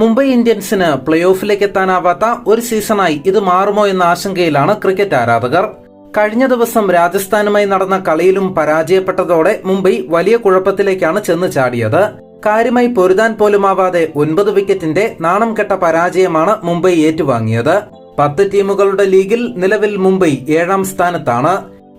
Mumbai ഇന്ത്യൻസിന് play ഓഫിലേക്ക് എത്താനാവാത്ത ഒരു സീസണായി ഇത് മാറുമോ എന്ന ആശങ്കയിലാണ് ക്രിക്കറ്റ് ആരാധകർ. കഴിഞ്ഞ ദിവസം രാജസ്ഥാനുമായി നടന്ന കളിയിലും പരാജയപ്പെട്ടതോടെ മുംബൈ വലിയ കുഴപ്പത്തിലേക്കാണ് ചെന്ന് ചാടിയത്. കാര്യമായി പൊരുതാൻ പോലുമാവാതെ ഒൻപത് വിക്കറ്റിന്റെ നാണം കെട്ട പരാജയമാണ് മുംബൈ ഏറ്റുവാങ്ങിയത്. പത്ത് ടീമുകളുടെ ലീഗിൽ നിലവിൽ മുംബൈ ഏഴാം സ്ഥാനത്താണ്.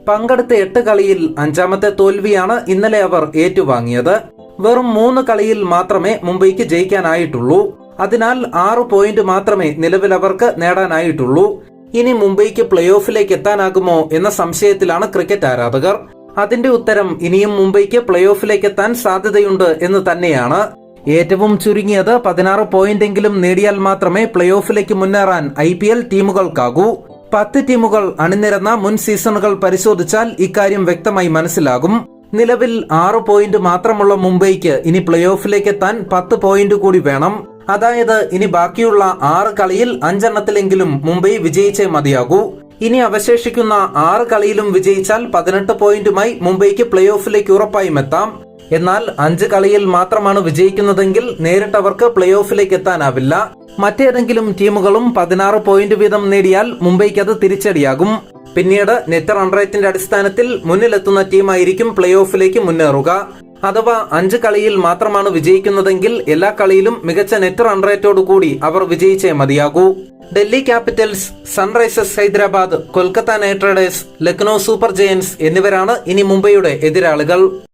പങ്കെടുത്ത എട്ട് കളിയിൽ അഞ്ചാമത്തെ തോൽവിയാണ് ഇന്നലെ അവർ ഏറ്റുവാങ്ങിയത്. വെറും മൂന്ന് കളിയിൽ മാത്രമേ മുംബൈക്ക് ജയിക്കാനായിട്ടുള്ളൂ. അതിനാൽ ആറ് പോയിന്റ് മാത്രമേ നിലവിൽ അവർക്ക് നേടാനായിട്ടുള്ളൂ. ഇനി മുംബൈക്ക് പ്ലേ ഓഫിലേക്ക് എത്താനാകുമോ എന്ന സംശയത്തിലാണ് ക്രിക്കറ്റ് ആരാധകർ. അതിന്റെ ഉത്തരം ഇനിയും മുംബൈക്ക് പ്ലേ ഓഫിലേക്ക് എത്താൻ സാധ്യതയുണ്ട് എന്ന് തന്നെയാണ്. ഏറ്റവും ചുരുങ്ങിയത് പതിനാറ് പോയിന്റെങ്കിലും നേടിയാൽ മാത്രമേ പ്ലേ ഓഫിലേക്ക് മുന്നേറാൻ ഐ പി എൽ ടീമുകൾക്കാകൂ. പത്ത് ടീമുകൾ അണിനിരന്ന മുൻ സീസണുകൾ പരിശോധിച്ചാൽ ഇക്കാര്യം വ്യക്തമായി മനസ്സിലാകും. നിലവിൽ ആറ് പോയിന്റ് മാത്രമുള്ള മുംബൈക്ക് ഇനി പ്ലേ ഓഫിലേക്ക് എത്താൻ പത്ത് പോയിന്റ് കൂടി വേണം. അതായത് ഇനി ബാക്കിയുള്ള ആറ് കളിയിൽ അഞ്ചെണ്ണത്തിലെങ്കിലും മുംബൈ വിജയിച്ചേ മതിയാകൂ. ഇനി അവശേഷിക്കുന്ന ആറ് കളിയിലും വിജയിച്ചാൽ പതിനെട്ട് പോയിന്റുമായി മുംബൈക്ക് പ്ലേ ഓഫിലേക്ക് ഉറപ്പായും എത്താം. എന്നാൽ അഞ്ച് കളിയിൽ മാത്രമാണ് വിജയിക്കുന്നതെങ്കിൽ നേരിട്ട് അവർക്ക് പ്ലേ ഓഫിലേക്ക് എത്താനാവില്ല. മറ്റേതെങ്കിലും ടീമുകളും പതിനാറ് പോയിന്റ് വീതം നേടിയാൽ മുംബൈക്ക് അത് തിരിച്ചടിയാകും. പിന്നീട് നെറ്റ് റൺ അടിസ്ഥാനത്തിൽ മുന്നിലെത്തുന്ന ടീമായിരിക്കും പ്ലേ ഓഫിലേക്ക് മുന്നേറുക. അഥവാ അഞ്ച് കളിയിൽ മാത്രമാണ് വിജയിക്കുന്നതെങ്കിൽ എല്ലാ കളിയിലും മികച്ച നെറ്റ് റൺ റേറ്റോടു കൂടി അവർ വിജയിച്ചേ മതിയാകൂ. Delhi Capitals Sunrisers Hyderabad Kolkata Knight Riders Lucknow Super Giants എന്നിവരാണ് ഇനി മുംബൈയുടെ എതിരാളികൾ.